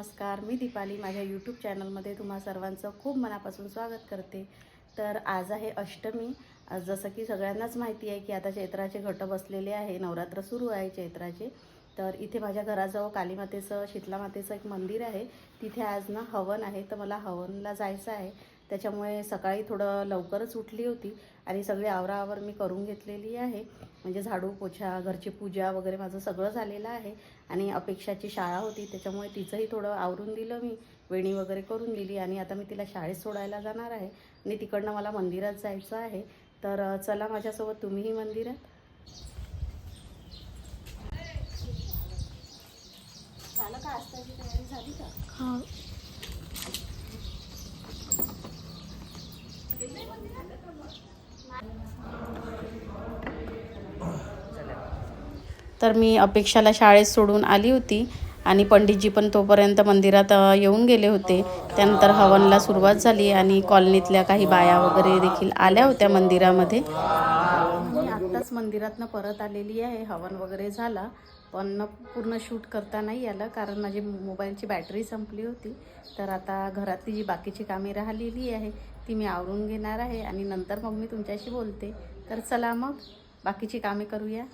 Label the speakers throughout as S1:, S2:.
S1: नमस्कार मी दीपाली. माझ्या यूट्यूब चॅनलमध्ये तुम्हा सर्वांचं खूप मनापासून स्वागत करते. तर आज आहे अष्टमी. आज जसं की सगळ्यांनाच माहिती आहे की आता चैत्राचे घट बसलेले आहे. नवरात्र सुरू आहे चैत्राचे. तर इथे माझ्या घराजवळ कालीमातेचं शीतला मातेचं एक मंदिर आहे. तिथे आज ना हवन आहे. तर मला हवनला जायचं आहे. त्याच्यामुळे सकाळी थोडं लवकरच उठली होती आणि सगळी आवराआवर मी करून घेतलेली आहे. म्हणजे झाडू पोछा घरची पूजा वगैरे माझं सगळं झालेलं आहे आणि अपेक्षाची शाळा होती त्याच्यामुळे तिचंही थोडं आवरून दिलं मी. वेणी वगैरे करून दिली आणि आता मी तिला शाळेत सोडायला जाणार आहे आणि तिकडनं मला मंदिरात जायचं आहे. तर चला माझ्यासोबत तुम्हीही मंदिरात. झालं का? तयारी झाली का?
S2: हा.
S1: तर मी अपेक्षाला शाळेत सोडून आली होती आणि पंडितजी पण तोपर्यंत मंदिरात येऊन गेले होते. त्यानंतर हवनला सुरुवात झाली आणि कॉलनीतल्या काही बाया वगैरे देखील आल्या होत्या मंदिरामध्ये. मी आत्ताच मंदिरातनं परत आलेली आहे. हवन वगैरे झाला पण पूर्ण शूट करता नाही आलं कारण माझी मोबाईलची बॅटरी संपली होती. तर आता घरातली जी बाकीची कामे राहिलेली आहे ती मी आवरून घेणार आहे आणि नंतर मग मी तुमच्याशी बोलते. तर चला मग बाकीची कामे करूया.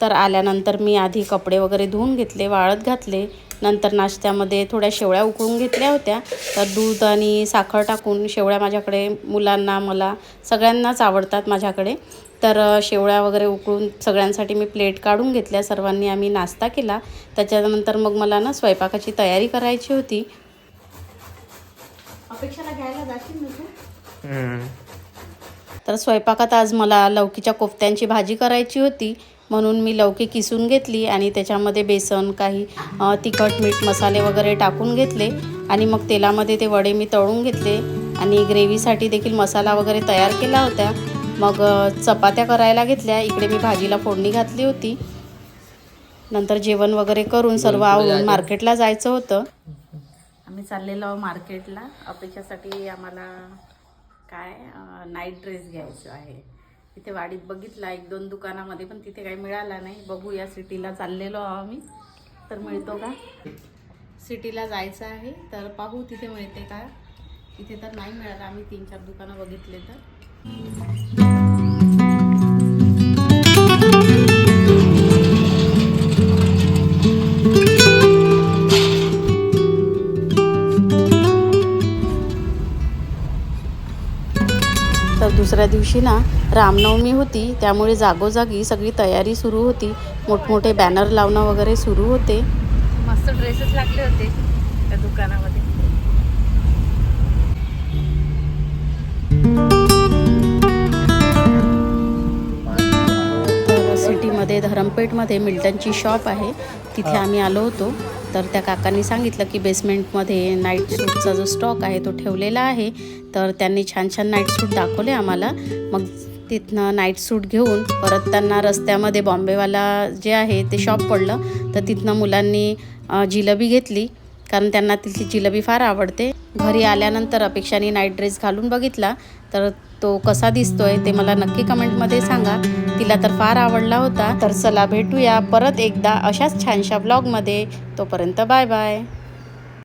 S1: तर आल्यानंतर मी आधी कपडे वगैरे धुवून घेतले वाळत घातले. नंतर नाश्त्यामध्ये थोड्या शेवळ्या उकळून घेतल्या होत्या. तर दूध आणि साखर टाकून शेवळ्या माझ्याकडे मुलांना मला सगळ्यांनाच आवडतात माझ्याकडे. तर शेवळ्या वगैरे उकळून सगळ्यांसाठी मी प्लेट काढून घेतल्या. सर्वांनी आम्ही नाश्ता केला. त्याच्यानंतर मग मला ना स्वयंपाकाची तयारी करायची होती. अपेक्षाला घ्यायला जाशील ना तू? तर स्वयंपाकात आज मला लौकीच्या कोफ्त्यांची भाजी करायची होती. म्हणून मी लौकी किसून घेतली आणि त्याच्यामध्ये बेसन काही तिखट मीठ मसाले वगैरे टाकून घेतले. आणि मग तेलामध्ये ते वडे मी तळून घेतले. आणि ग्रेव्हीसाठी देखील मसाला वगैरे तयार केला होता. मग चपात्या करायला घेतल्या. इकडे मी भाजीला फोडणी घातली होती. नंतर जेवण वगैरे करून सर्व आवरून मार्केटला जायचं होतं. आम्ही चाललेलो मार्केटला. अपेक्षासाठी आम्हाला काय नाईट ड्रेस घ्यायचं आहे. इथे वाडीत बघितला एक दोन दुकानामध्ये पण तिथे काही मिळाला नाही. बघू या सिटीला चाललेलो आहो आम्ही. तर मिळतो का? सिटीला जायचं आहे तर पाहू तिथे मिळते का? तिथे तर नाही मिळालं आम्ही तीन चार दुकानं बघितले तर. तर दुसऱ्या दिवशी ना रामनवमी होती त्यामुळे जागोजागी सगळी तयारी सुरू होती. मोठमोठे बॅनर लावणं वगैरे सुरू होते.
S2: मस्त ड्रेसेस लागले होते त्या दुकानामध्ये.
S1: सिटीमध्ये धरमपेठमध्ये मिल्टनची शॉप आहे. तिथे आम्ही आलो होतो. तर त्या काकांनी सांगितलं की बेसमेंटमध्ये नाईट सूटचा जो स्टॉक आहे तो ठेवलेला आहे. तर त्यांनी छान छान नाईट सूट दाखवले आम्हाला. मग तिथनं नाईट सूट घेऊन परत त्यांना रस्त्यामध्ये बॉम्बेवाला जे आहे ते शॉप पडलं. तर तिथनं मुलांनी जिलबी घेतली. कारण त्यांना तिची जिलबी फार आवडते. घरी आल्यानंतर अपेक्षाने नाईट ड्रेस घालून बघितला. तर तो कसा दिसतोय ते मला नक्की कमेंटमध्ये सांगा. तिला तर फार आवडला होता. तर चला भेटूया परत एकदा अशाच छानशा ब्लॉगमध्ये तोपर्यंत बाय बाय